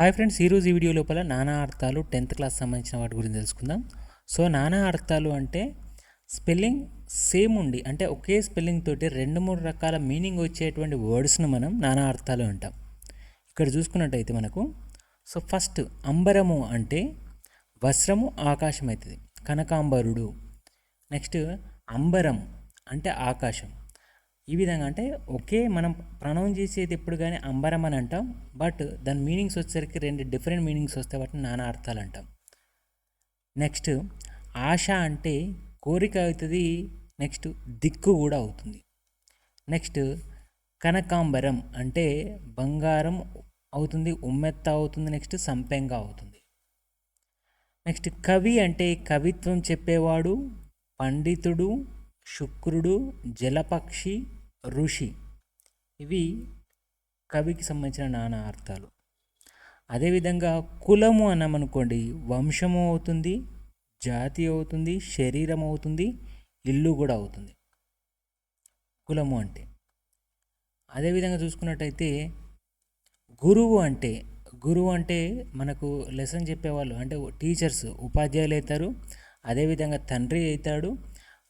Hi friends ఈరోజు ఈ video లోపల నానా అర్థాలు టెన్త్ క్లాస్ సంబంధించిన వాటి గురించి తెలుసుకుందాం. సో నానా అర్థాలు అంటే స్పెల్లింగ్ సేమ్ ఉండి అంటే ఒకే స్పెల్లింగ్ తోటి రెండు మూడు రకాల మీనింగ్ వచ్చేటువంటి వర్డ్స్ను మనం నానా అర్థాలు అంటాం. ఇక్కడ చూసుకున్నట్టయితే మనకు సో ఫస్ట్ అంబరము అంటే వస్త్రము ఆకాశం అవుతుంది కనకాంబరుడు. నెక్స్ట్ అంబరం అంటే ఆకాశం. ఈ విధంగా అంటే ఒకే మనం ప్రొనౌన్స్ చేసేది ఎప్పుడు కానీ అంబరం అని అంటాం బట్ దాని మీనింగ్స్ వచ్చేసరికి రెండు డిఫరెంట్ మీనింగ్స్ వస్తాయి వాటిని నానా అర్థాలు అంటాం. నెక్స్ట్ ఆశ అంటే కోరిక అవుతుంది నెక్స్ట్ దిక్కు కూడా అవుతుంది. నెక్స్ట్ కనకాంబరం అంటే బంగారం అవుతుంది ఉమ్మెత్త అవుతుంది నెక్స్ట్ సంపెంగ అవుతుంది. నెక్స్ట్ కవి అంటే కవిత్వం చెప్పేవాడు పండితుడు శుక్రుడు జలపక్షి ఋషి. ఇవి కవికి సంబంధించిన నానా అర్థాలు. అదేవిధంగా కులము అన్నామనుకోండి వంశము అవుతుంది జాతి అవుతుంది శరీరం అవుతుంది ఇల్లు కూడా అవుతుంది. కులము అంటే. అదేవిధంగా చూసుకున్నట్టయితే గురువు అంటే గురువు అంటే మనకు లెసన్ చెప్పేవాళ్ళు అంటే టీచర్స్ ఉపాధ్యాయులు అవుతారు అదేవిధంగా తండ్రి అవుతాడు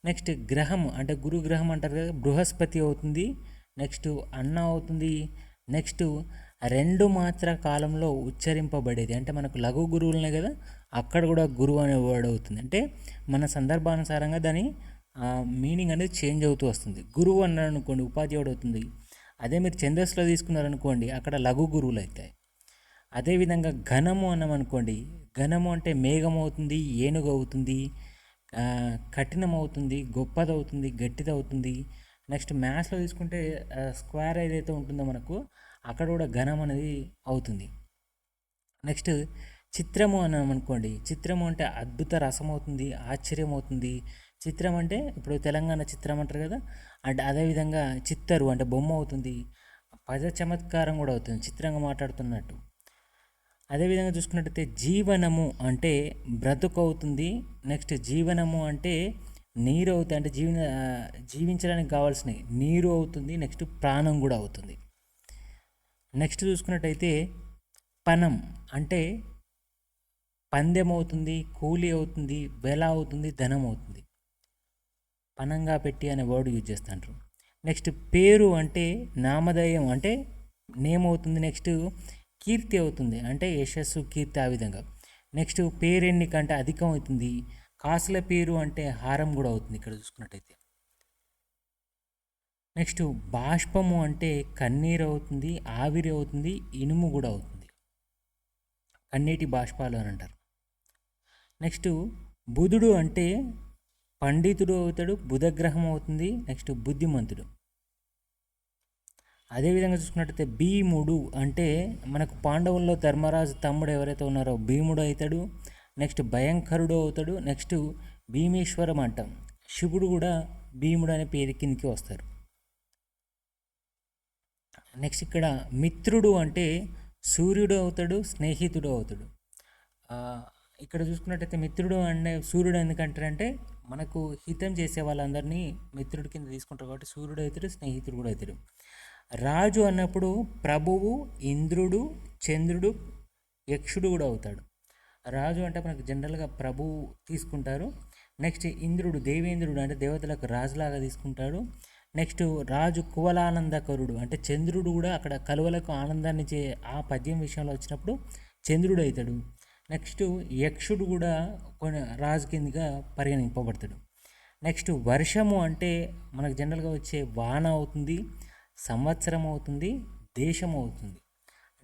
నెక్స్ట్ గ్రహం అంటే గురు గ్రహం అంటారు కదా బృహస్పతి అవుతుంది నెక్స్ట్ అన్న అవుతుంది నెక్స్ట్ రెండు మాత్ర కాలంలో ఉచ్చరింపబడేది. అంటే మనకు లఘు గురువులనే కదా అక్కడ కూడా గురువు అనే వర్డ్ అవుతుంది. అంటే మన సందర్భానుసారంగా దాని మీనింగ్ అనేది చేంజ్ అవుతూ వస్తుంది. గురువు అన్నారు అనుకోండి ఉపాధ్యాయుడు అవుతుంది? అదే మీరు ఛందస్సులో తీసుకున్నారనుకోండి అక్కడ లఘు గురువులు అవుతాయి. అదేవిధంగా ఘనము అన్నామనుకోండి ఘనము అంటే మేఘం అవుతుంది ఏనుగు అవుతుంది కఠినమవుతుంది గొప్పదవుతుంది గట్టిదవుతుంది. నెక్స్ట్ మ్యాథ్స్లో తీసుకుంటే స్క్వేర్ ఏదైతే ఉంటుందో మనకు అక్కడ కూడా ఘనం అనేది అవుతుంది. నెక్స్ట్ చిత్రము అన్నాం అనుకోండి. చిత్రము అంటే అద్భుత రసం అవుతుంది ఆశ్చర్యం అవుతుంది చిత్రం అంటే ఇప్పుడు తెలంగాణ చిత్రం అంటారు కదా అంటే అదేవిధంగా చిత్తరు అంటే బొమ్మ అవుతుంది. పద చమత్కారం కూడా అవుతుంది చిత్రంగా మాట్లాడుతున్నట్టు. అదేవిధంగా చూసుకున్నట్టయితే జీవనము అంటే బ్రతుకు అవుతుంది నెక్స్ట్ జీవనము అంటే నీరు అవుతుంది. అంటే జీవన జీవించడానికి కావాల్సినవి నీరు అవుతుంది. నెక్స్ట్ ప్రాణం కూడా అవుతుంది. నెక్స్ట్ చూసుకున్నట్టయితే పనం అంటే పందెం అవుతుంది కూలి అవుతుంది వెల అవుతుంది ధనం అవుతుంది. పనంగా పెట్టి అనే వర్డ్ యూజ్ చేస్తుంటారు నెక్స్ట్ పేరు అంటే నామధేయం అంటే నేమ్ అవుతుంది. నెక్స్ట్ కీర్తి అవుతుంది. అంటే యశస్సు కీర్తి ఆ విధంగా. నెక్స్ట్ పేరెన్ని కంటే అధికం అవుతుంది కాసుల పేరు అంటే హారం కూడా అవుతుంది ఇక్కడ చూసుకున్నట్టయితే. నెక్స్ట్ బాష్పము అంటే కన్నీరు అవుతుంది ఆవిరి అవుతుంది ఇనుము కూడా అవుతుంది. కన్నీటి బాష్పాలు అని అంటారు. నెక్స్ట్ బుధుడు అంటే పండితుడు అవుతాడు బుధగ్రహం అవుతుంది. నెక్స్ట్ బుద్ధిమంతుడు. అదేవిధంగా చూసుకున్నట్టయితే భీముడు అంటే మనకు పాండవుల్లో ధర్మరాజు తమ్ముడు ఎవరైతే ఉన్నారో భీముడు అవుతాడు నెక్స్ట్ భయంకరుడు అవుతాడు నెక్స్ట్ భీమేశ్వరం అంటాం. శివుడు కూడా భీముడు అనే పేరు కిందకి వస్తారు. నెక్స్ట్ ఇక్కడ మిత్రుడు అంటే సూర్యుడు అవుతాడు స్నేహితుడు అవుతాడు. ఇక్కడ చూసుకున్నట్టయితే మిత్రుడు అంటే సూర్యుడు ఎందుకంటారంటే మనకు హితం చేసే వాళ్ళందరినీ మిత్రుడి కింద తీసుకుంటారు కాబట్టి సూర్యుడు అవుతాడు స్నేహితుడు కూడా అవుతాడు. రాజు అన్నప్పుడు ప్రభువు ఇంద్రుడు చంద్రుడు యక్షుడు కూడా అవుతాడు. రాజు అంటే మనకు జనరల్గా ప్రభువు తీసుకుంటారు. నెక్స్ట్ ఇంద్రుడు దేవేంద్రుడు అంటే దేవతలకు రాజులాగా తీసుకుంటాడు నెక్స్ట్ రాజు కువలానందకరుడు అంటే చంద్రుడు కూడా అక్కడ కలువలకు ఆనందాన్ని చే ఆ పద్యం విషయంలో వచ్చినప్పుడు చంద్రుడు అవుతాడు. నెక్స్ట్ యక్షుడు కూడా కొన్ని రాజు కిందగా పరిగణింపబడతాడు. నెక్స్ట్ వర్షము అంటే మనకు జనరల్గా వచ్చే వాన అవుతుంది. సంవత్సరం అవుతుంది దేశం అవుతుంది.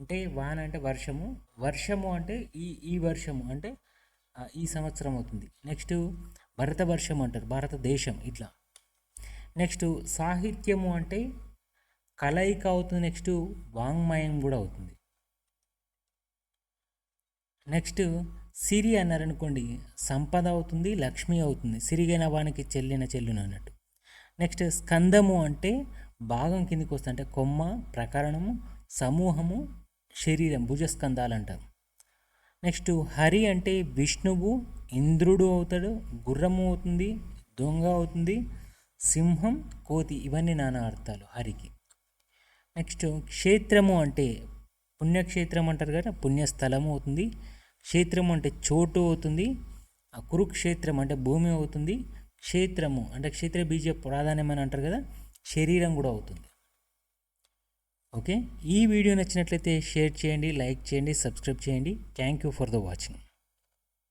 అంటే వాన అంటే వర్షము వర్షము అంటే ఈ ఈ వర్షము అంటే ఈ సంవత్సరం అవుతుంది. నెక్స్ట్ భరత వర్షం అంటారు భారతదేశం ఇట్లా. నెక్స్ట్ సాహిత్యము అంటే కలయిక అవుతుంది నెక్స్ట్ వాంగ్మయం కూడా అవుతుంది. నెక్స్ట్ సిరి అన్నారనుకోండి సంపద అవుతుంది లక్ష్మి అవుతుంది. సిరిగైన వానికి చెల్లిన చెల్లును అన్నట్టు నెక్స్ట్ స్కందము అంటే భాగం కిందికి వస్తే అంటే కొమ్మ ప్రకరణము సమూహము శరీరం భుజస్కంధాలు అంటారు నెక్స్ట్ హరి అంటే విష్ణువు ఇంద్రుడు అవుతాడు గుర్రము అవుతుంది దొంగ అవుతుంది సింహం కోతి ఇవన్నీ నానా అర్థాలు హరికి. నెక్స్ట్ క్షేత్రము అంటే పుణ్యక్షేత్రం అంటారు కదా పుణ్యస్థలము అవుతుంది క్షేత్రం అంటే చోటు అవుతుంది ఆ కురుక్షేత్రం అంటే భూమి అవుతుంది క్షేత్రము అంటే క్షేత్ర బీజ ప్రాధాన్యమని అంటారు కదా శరీరం కూడా అవుతుంది. ఓకే ఈ వీడియో నచ్చినట్లయితే షేర్ చేయండి లైక్ చేయండి సబ్స్క్రైబ్ చేయండి. Thank you for the watching